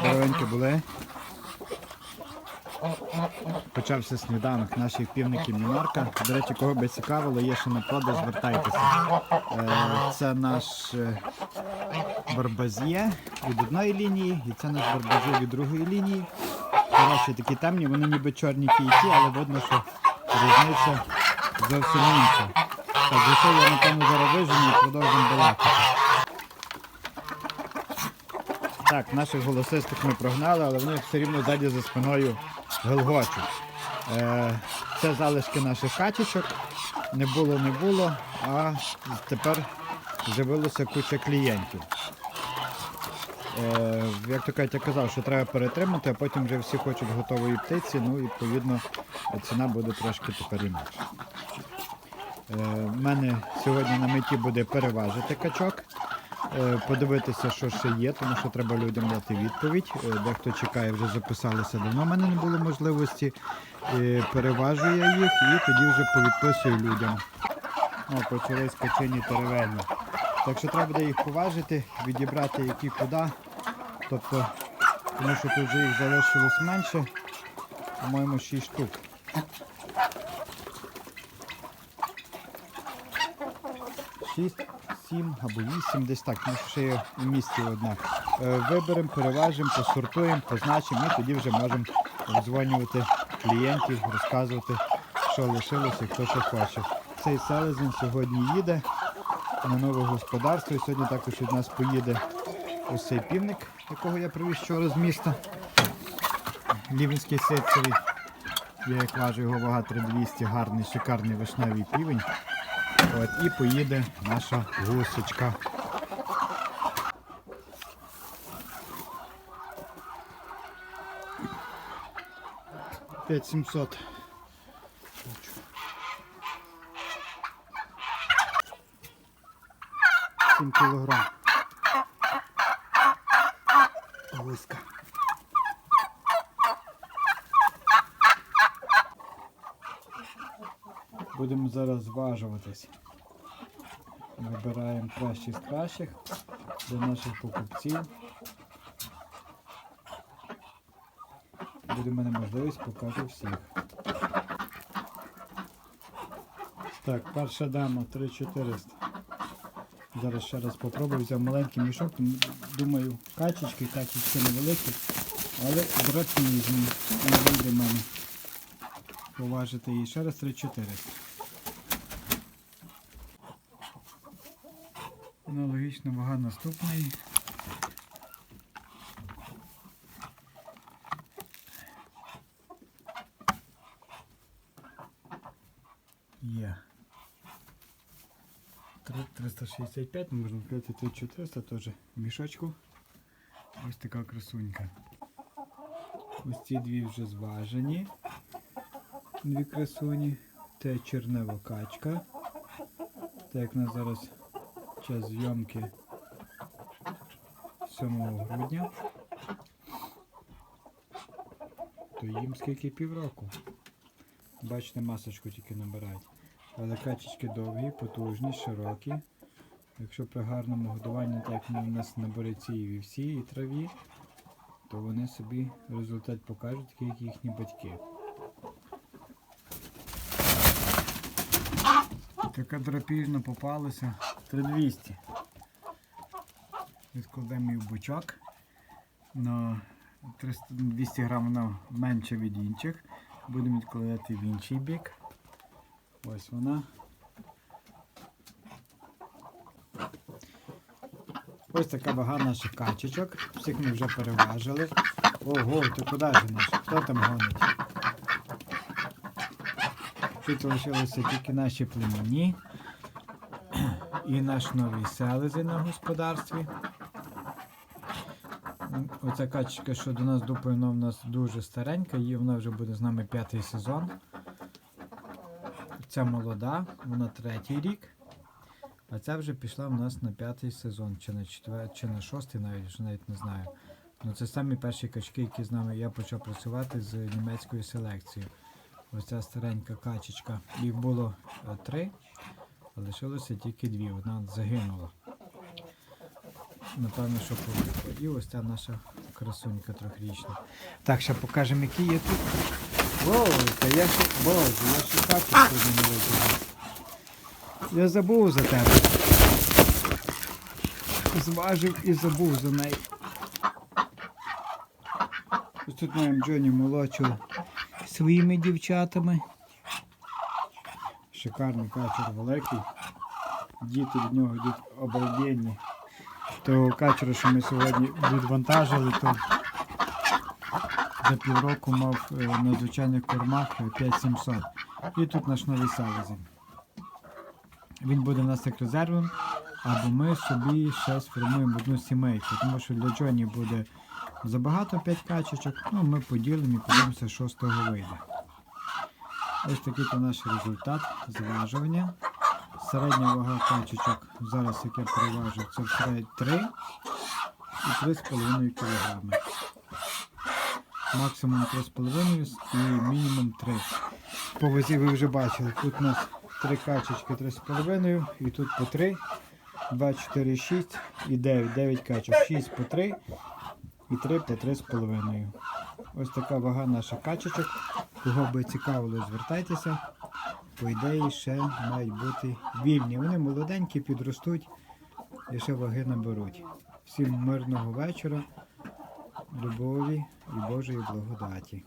Здоровенькі були. Почався сніданок наших півників Мінорка. До речі, кого би цікавило, є ще на продаж, звертайтеся. Е, Це наш е, барбазє від одної лінії, і це наш барбазє від другої лінії. Хороші такі темні, вони ніби чорні кійці, але видно, що різниця зовсім інша. Так, за що я напевно зараз вижену і продовжуємо балакати. Так, наших голосистих ми прогнали, але вони все рівно ззаді за спиною гелгочуть. Е, це залишки наших качечок. Не було, не було, а тепер з'явилося куча клієнтів. Е, як то кажуть, я казав, що треба перетримати, а потім вже всі хочуть готової птиці, ну і відповідно ціна буде трошки тепер інакша. Е, в мене сьогодні на меті буде переважити качок, е, подивитися, що ще є, тому що треба людям дати відповідь. Е, Дехто чекає, вже записалися давно. в мене не було можливості. Е, Переважую я їх і тоді вже повідписую людям. О, почались качені теревені. Так що треба буде їх поважити, відібрати які куди. Тобто, тому що тут вже їх залишилось менше, по-моєму, 6 штук. Шість, сім або вісім, десь так, що ще є в місті одна. Е, Виберемо, переважимо, посортуємо, позначимо і тоді вже можемо обдзвонювати клієнтів, розказувати, що лишилося хто що хоче. Цей селезень сьогодні їде на нове господарство. І сьогодні також від нас поїде ось цей півник, якого я привіз вчора з міста. Лівінський ситцевий. Я як важу його вага 3200, гарний, шикарний вишневий півень. От, і поїде наша гусочка. П'ять сімсот. Сім кілограм. Гуска. Будемо зараз зважуватись. Вибираємо кращих з кращих для наших покупців. Буде в мене можливість покажу всіх. Так, перша дама 3400. Зараз ще раз попробую. Взяв маленький мішок. Думаю, качечки, качечки невеликі, але драпізні. Не вийде мене поважити її. Ще раз 3400. Аналогічна вага наступної. Є. Три- 365, можна сказати 3400 теж в мішочку. Ось така красунька. Ось ці дві вже зважені. Дві красуні. Це чернева качка. Так як нас зараз час зйомки 7 грудня. То їм скільки півроку. Бачите, масочку тільки набирають. Але качечки довгі, потужні, широкі. Якщо при гарному годуванні, так як у нас на бориці і вівсі, і траві, то вони собі результат покажуть, як їхні батьки. Така драпіжна попалася 3200. Відкладемо її в бочок. На 300, 200 грам вона менша від інших. Будемо відкладати в інший бік. Ось вона. Ось така вага наших качечок. Всіх ми вже переважили. Ого, то куди ж наш? Хто там гонить? Тут лишилися тільки наші племені і наш новий селезень на господарстві. Оця качечка, що до нас дупає, вона в нас дуже старенька, її вона вже буде з нами п'ятий сезон. Ця молода, вона третій рік. А ця вже пішла в нас на п'ятий сезон, чи на четвер... чи на шостий навіть, вже навіть не знаю. Ну це самі перші качки, які з нами я почав працювати з німецькою селекцією. Ось ця старенька качечка. Їх було е, три, а лишилося тільки дві. Одна загинула. напевно, що повишло. І ось ця наша красунька трьохрічна. Так, ще покажемо, які є тут. Воу, та я ще. Боже, я ще сьогодні не витягнув. Я забув за тебе. Зважив і забув за неї. Ось тут маємо Джоні молодшого своїми дівчатами. Шикарний качер великий. Діти від нього йдуть обалденні. Того качера, що ми сьогодні відвантажили, то за півроку мав е, на звичайних кормах е, 5700. І тут наш новий салезень. Він буде у нас як резервом, або ми собі ще сформуємо одну сімейку, тому що для Джоні буде забагато 5 качечок, ну ми поділимо і подивимося, що з того вийде. Ось такий то наш результат зважування. Середня вага качечок, зараз як я переважив, це в 3 і 3,5 кг. Максимум 3,5 і мінімум 3. По вазі ви вже бачили, тут у нас 3 качечки 3,5 і тут по 3, 2, 4, 6 і 9. 9 качок. 6 по 3 і 3 по 3,5. Ось така вага наших качечок. Кого би цікавило, звертайтеся. По ідеї ще мають бути вільні. Вони молоденькі, підростуть і ще ваги наберуть. Всім мирного вечора, любові і Божої благодаті.